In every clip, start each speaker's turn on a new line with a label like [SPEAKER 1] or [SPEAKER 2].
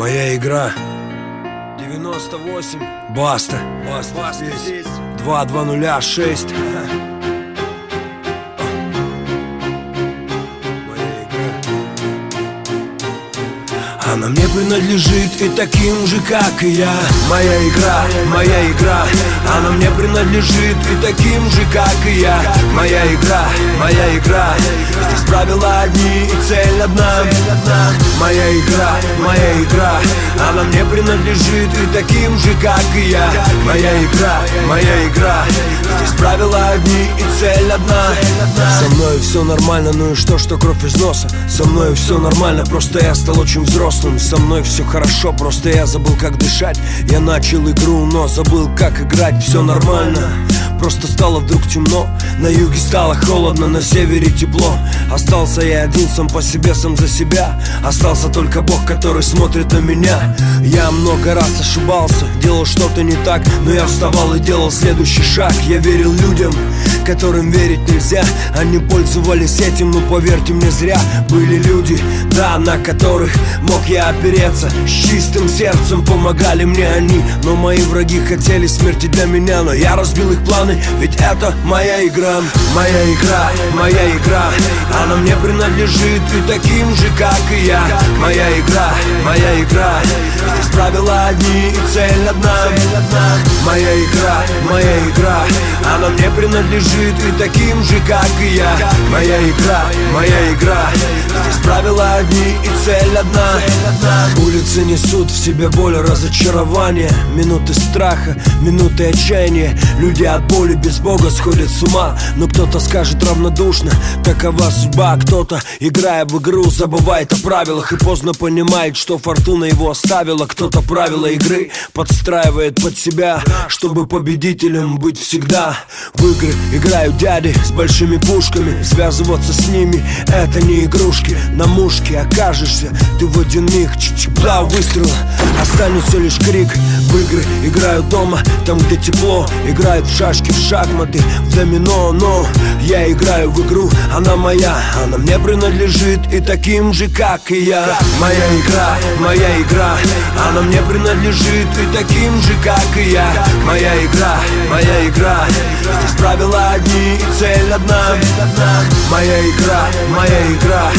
[SPEAKER 1] Моя игра. 98 Баста. Баста,
[SPEAKER 2] Баста
[SPEAKER 1] здесь.
[SPEAKER 2] 2
[SPEAKER 1] 2 0 6 Она мне принадлежит и таким же, как и я. Моя игра, моя игра. Она мне принадлежит и таким же, как и я. Моя игра, моя игра. Здесь правила одни и цель одна. Моя игра, моя игра. Она мне принадлежит и таким же, как и я. Моя игра, моя игра. Здесь правила одни и цель одна. Со мной все нормально, ну и что, что кровь из носа? Со мной все нормально, просто я стал очень взрослым Со мной все хорошо, просто я забыл, как дышать. Я начал игру, но забыл, как играть Все нормально Просто стало вдруг темно. На юге стало холодно, на севере тепло. Остался я один сам по себе, сам за себя. Остался только Бог, который смотрит на меня. Я много раз ошибался, делал что-то не так Но я вставал и делал следующий шаг. Я верил людям, которым верить нельзя. Они пользовались этим, но поверьте мне зря. Были люди, да, на которых мог я опереться. С чистым сердцем помогали мне они Но мои враги хотели смерти для меня. Но я разбил их планы, ведь это моя игра Моя игра, моя игра. Она мне принадлежит и таким же, как и я. Моя игра, моя игра. Здесь правила одни и цель одна. Моя игра, моя игра. Она мне принадлежит и таким же, как и я. Моя игра, моя игра. Здесь правила одни и цель одна. Улицы несут в себе боль разочарования Минуты страха, минуты отчаяния. Люди от боли без Бога сходят с ума Но кто-то скажет равнодушно Такова судьба, кто-то, играя в игру Забывает о правилах и поздно понимает, что фортуна его оставила. Кто-то правила игры подстраивает под себя Чтобы победителем быть всегда. В игры играют дяди с большими пушками Связываться с ними это не игрушки. На мушке окажешься ты в Чик-чик, два выстрела Останется лишь крик. В игры играют дома Там где тепло Играют в шашки, в шахматы В домино, но Я играю в игру Она моя. Она мне принадлежит И таким же, как и я. Моя игра, моя игра. Она мне принадлежит И таким же, как и я. Моя игра, моя игра. Здесь правила одни И цель одна. Моя игра, моя игра.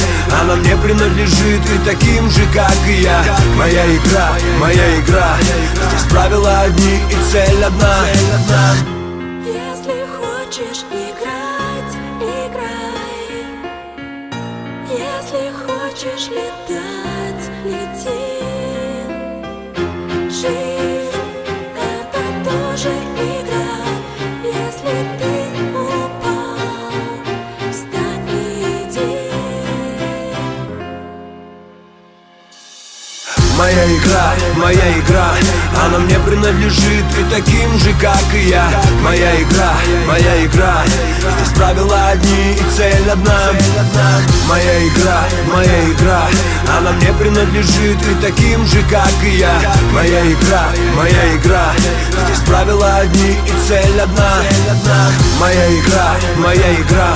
[SPEAKER 1] Она мне принадлежит И таким же, как и я. Моя игра, моя игра. Здесь правила одни И цель одна
[SPEAKER 3] хочешь летать, лети. Жизнь —
[SPEAKER 1] Моя игра, моя игра. Она мне принадлежит и таким же, как и я. Моя игра, моя игра. Здесь правила одни и цель одна. Моя игра, моя игра. Она мне принадлежит и таким же, как и я. Моя игра, моя игра. Здесь правила одни и цель одна Моя игра, моя игра.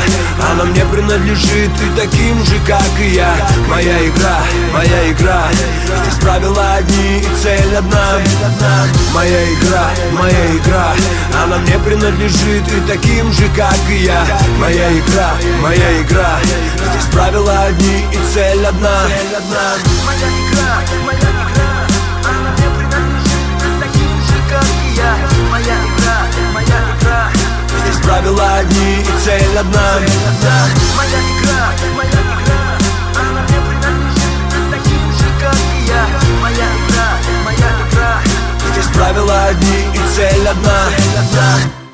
[SPEAKER 1] Она мне принадлежит и таким же, как и я. Моя игра, моя игра. Здесь правила одни и цель одна. Моя игра, моя игра. Она мне принадлежит и таким же, как и я. Моя игра, моя игра. Здесь правила одни и цель одна.
[SPEAKER 2] Моя игра, моя игра
[SPEAKER 1] цель одна.
[SPEAKER 2] Моя игра, моя игра Она мне принадлежит таким же, как и я. Моя игра, моя игра.
[SPEAKER 1] Здесь правила одни и цель одна